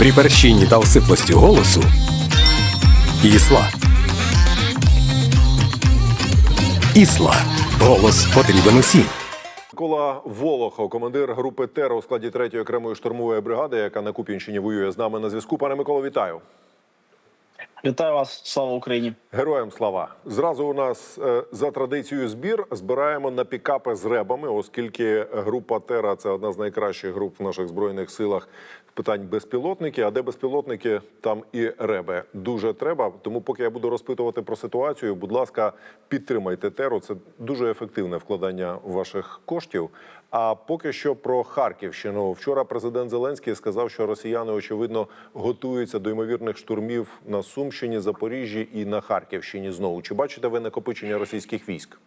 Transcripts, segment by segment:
При перщині та осиплості голосу Ісла. Ісла. Голос потрібен усім. Микола Волохов, командир групи ТЕР у складі 3-ї окремої штурмової бригади, яка на Куп'янщині воює з нами на зв'язку. Пане Миколо, вітаю. Вітаю вас, слава Україні. Героям слава. Зразу у нас е, за традицією збір збираємо на пікапи з ребами, оскільки група Тера це одна з найкращих груп в наших збройних силах з питань безпілотники. А де безпілотники, там і реби дуже треба. Тому, поки я буду розпитувати про ситуацію, будь ласка, підтримайте теру. Це дуже ефективне вкладання ваших коштів. А поки що про Харківщину. Вчора президент Зеленський сказав, що росіяни очевидно готуються до ймовірних штурмів на Сумщині, Запоріжжі і на Харківщині. Знову чи бачите ви накопичення російських військ?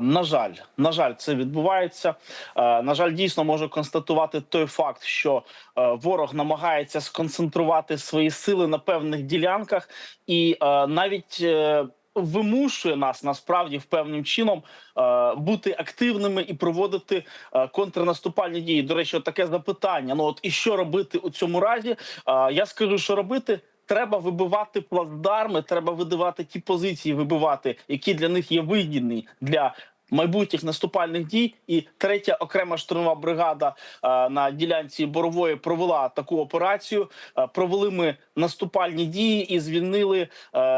На жаль, на жаль, це відбувається. На жаль, дійсно можу констатувати той факт, що ворог намагається сконцентрувати свої сили на певних ділянках, і навіть е, вимушує нас насправді впевним чином е, бути активними і проводити е, контрнаступальні дії. До речі, от таке запитання: ну от і що робити у цьому разі? Е, я скажу, що робити. Треба вибивати плацдарми, треба видавати ті позиції, вибивати, які для них є вигідні для майбутніх наступальних дій. І третя окрема штурмова бригада е, на ділянці борової провела таку операцію. Е, провели ми наступальні дії і звільнили е,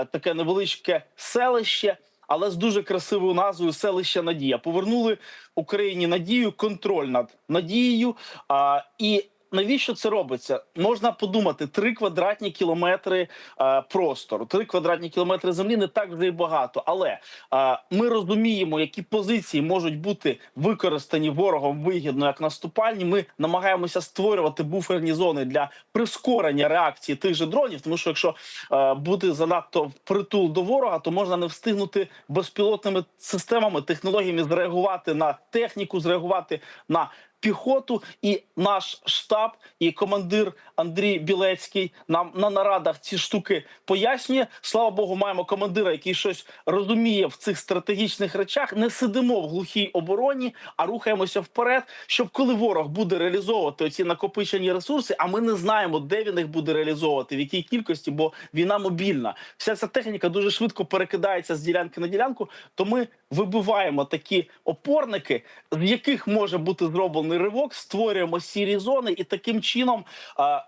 таке невеличке селище. Але з дуже красивою назвою селище Надія повернули Україні надію, контроль над надією. А, і навіщо це робиться? Можна подумати: три квадратні кілометри е, простору, три квадратні кілометри землі не так вже й багато. Але е, ми розуміємо, які позиції можуть бути використані ворогом вигідно як наступальні. Ми намагаємося створювати буферні зони для прискорення реакції тих же дронів. Тому що якщо е, буде занадто впритул до ворога, то можна не встигнути безпілотними системами, технологіями зреагувати на техніку, зреагувати на піхоту, і наш штаб і командир Андрій Білецький нам на нарадах ці штуки пояснює. Слава Богу, маємо командира, який щось розуміє в цих стратегічних речах. Не сидимо в глухій обороні, а рухаємося вперед. Щоб коли ворог буде реалізовувати оці накопичені ресурси, а ми не знаємо, де він їх буде реалізовувати, в якій кількості, бо війна мобільна. Вся ця техніка дуже швидко перекидається з ділянки на ділянку. То ми вибиваємо такі опорники, з яких може бути зроблений ривок, створюємо сірі зони, і таким чином,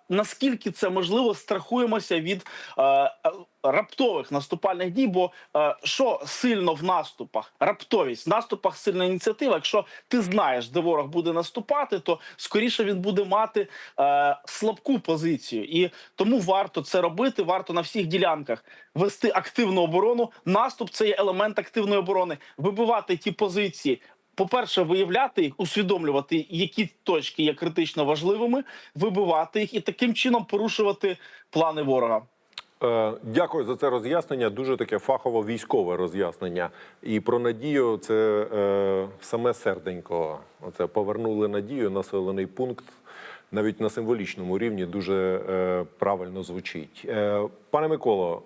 наскільки це можливо, страхуємося від раптових наступальних дій. Бо а, що сильно в наступах? Раптовість в наступах сильна ініціатива. Якщо ти знаєш, де ворог буде наступати, то скоріше він буде мати а, слабку позицію, і тому варто це робити. Варто на всіх ділянках вести активну оборону. Наступ це є елемент активної оборони, вибивати ті позиції. По-перше, виявляти їх, усвідомлювати, які точки є критично важливими, вибивати їх і таким чином порушувати плани ворога. Е, Дякую за це роз'яснення. Дуже таке фахово військове роз'яснення. І про надію це е, саме серденько. Оце повернули надію, населений пункт. Навіть на символічному рівні дуже е, правильно звучить. Е, пане Миколо,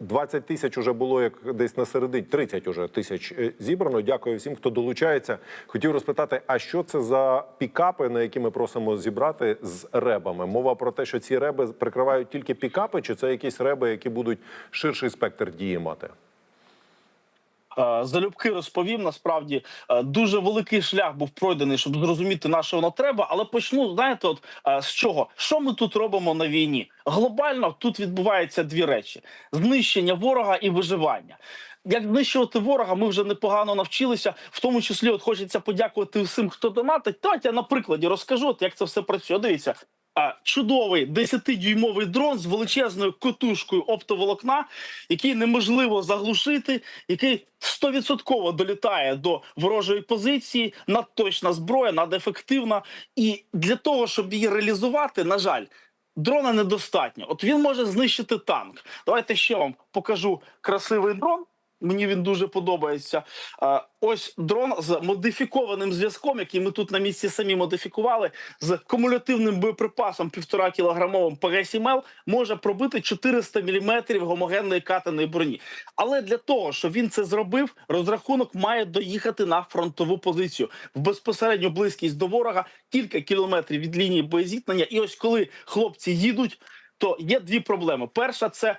20 тисяч уже було як десь на середині, 30 уже тисяч е, зібрано. Дякую всім, хто долучається. Хотів розпитати, а що це за пікапи, на які ми просимо зібрати з ребами? Мова про те, що ці реби прикривають тільки пікапи, чи це якісь реби, які будуть ширший спектр дії мати? Е, Залюбки розповім. Насправді е, дуже великий шлях був пройдений, щоб зрозуміти на що воно треба. Але почну знаєте, от е, з чого? Що ми тут робимо на війні? Глобально тут відбуваються дві речі: знищення ворога і виживання. Як знищувати ворога, ми вже непогано навчилися. В тому числі, от хочеться подякувати всім, хто донатить. Давайте я на прикладі розкажу, от як це все працює. Дивіться. А, чудовий 10-дюймовий дрон з величезною котушкою оптоволокна, який неможливо заглушити, який 100% долітає до ворожої позиції, надточна зброя, надефективна. І для того, щоб її реалізувати, на жаль, дрона недостатньо. От він може знищити танк. Давайте ще вам покажу красивий дрон. Мені він дуже подобається. Ось дрон з модифікованим зв'язком, який ми тут на місці самі модифікували, з кумулятивним боєприпасом 1,5 кілограмовим ПГ-7Л може пробити 400 мм гомогенної катаної броні. Але для того, щоб він це зробив, розрахунок має доїхати на фронтову позицію в безпосередню близькість до ворога, кілька кілометрів від лінії боєзіткнення. І ось коли хлопці їдуть, то є дві проблеми. Перша це.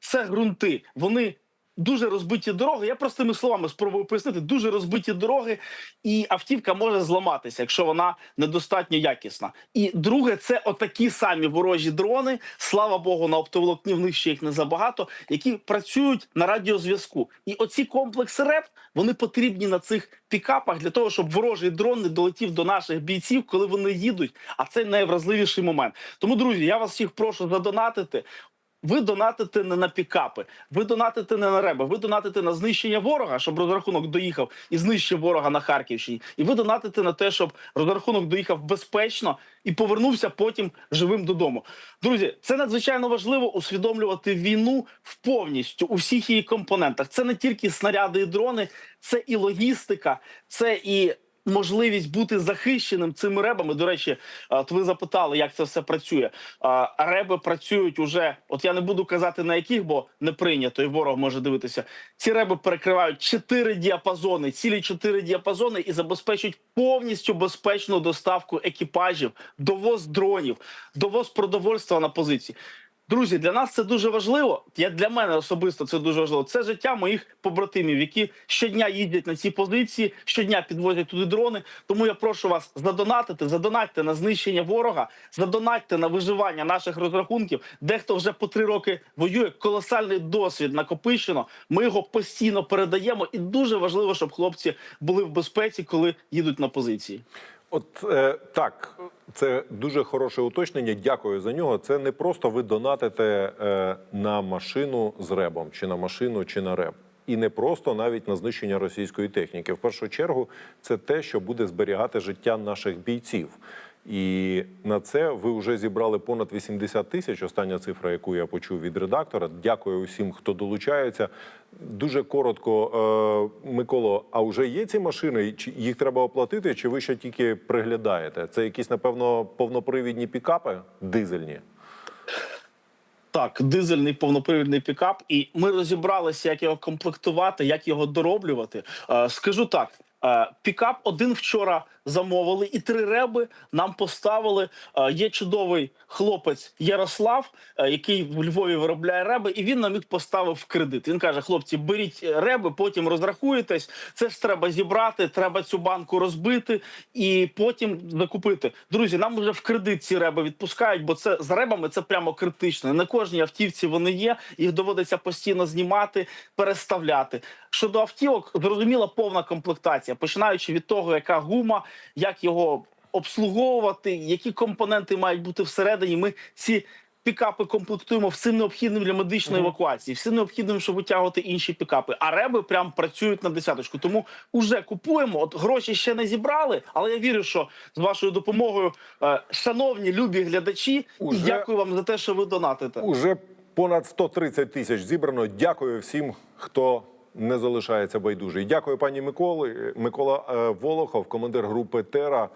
це ґрунти. Вони дуже розбиті дороги. Я простими словами спробую пояснити. Дуже розбиті дороги, і автівка може зламатися, якщо вона недостатньо якісна. І друге, це отакі самі ворожі дрони. Слава Богу, на оптоволокні в них ще їх не забагато, які працюють на радіозв'язку. І оці комплекси РЕП вони потрібні на цих пікапах для того, щоб ворожий дрон не долетів до наших бійців, коли вони їдуть. А це найвразливіший момент. Тому, друзі, я вас всіх прошу задонатити. Ви донатите не на пікапи, ви донатите не на реби, ви донатите на знищення ворога, щоб розрахунок доїхав і знищив ворога на Харківщині. І ви донатите на те, щоб розрахунок доїхав безпечно і повернувся потім живим додому. Друзі, це надзвичайно важливо усвідомлювати війну в повністю у всіх її компонентах. Це не тільки снаряди і дрони, це і логістика, це і можливість бути захищеним цими ребами. До речі, от ви запитали, як це все працює. Реби працюють уже. От я не буду казати на яких, бо не прийнято, і ворог може дивитися. Ці реби перекривають чотири діапазони, цілі чотири діапазони і забезпечують повністю безпечну доставку екіпажів, довоз дронів, довоз продовольства на позиції. Друзі, для нас це дуже важливо. Я для мене особисто це дуже важливо. Це життя моїх побратимів, які щодня їздять на ці позиції, щодня підвозять туди дрони. Тому я прошу вас задонатити, задонатьте на знищення ворога, задонатьте на виживання наших розрахунків. Дехто вже по три роки воює. Колосальний досвід накопичено. Ми його постійно передаємо, і дуже важливо, щоб хлопці були в безпеці, коли їдуть на позиції. От е, так, це дуже хороше уточнення. Дякую за нього. Це не просто ви донатите е, на машину з ребом, чи на машину, чи на реб. І не просто навіть на знищення російської техніки. В першу чергу, це те, що буде зберігати життя наших бійців. І на це ви вже зібрали понад 80 тисяч. Остання цифра, яку я почув від редактора. Дякую усім, хто долучається. Дуже коротко, е, Миколо, а вже є ці машини? Чи їх треба оплатити? Чи ви ще тільки приглядаєте? Це якісь, напевно, повнопривідні пікапи дизельні? Так, дизельний повнопривідний пікап, і ми розібралися, як його комплектувати, як його дороблювати. Е, скажу так: пікап один вчора замовили, і три реби нам поставили. Е, є чудовий хлопець Ярослав, е, який в Львові виробляє реби, і він нам їх поставив в кредит. Він каже: хлопці, беріть реби, потім розрахуєтесь. Це ж треба зібрати, треба цю банку розбити і потім закупити. Друзі, нам вже в кредит ці реби відпускають, бо це з ребами це прямо критично. На кожній автівці вони є. Їх доводиться постійно знімати, переставляти. Щодо автівок, зрозуміла повна комплектація, починаючи від того, яка гума, як його обслуговувати, які компоненти мають бути всередині. Ми ці пікапи комплектуємо всім необхідним для медичної евакуації, всім необхідним, щоб витягувати інші пікапи. А реби прям працюють на десяточку. Тому уже купуємо. От гроші ще не зібрали, але я вірю, що з вашою допомогою, е, шановні любі глядачі, і Уже- дякую вам за те, що ви донатите. Уже понад 130 тисяч зібрано. Дякую всім, хто не залишається байдужий. Дякую, пані Миколи. Микола е, Волохов, командир групи Тера.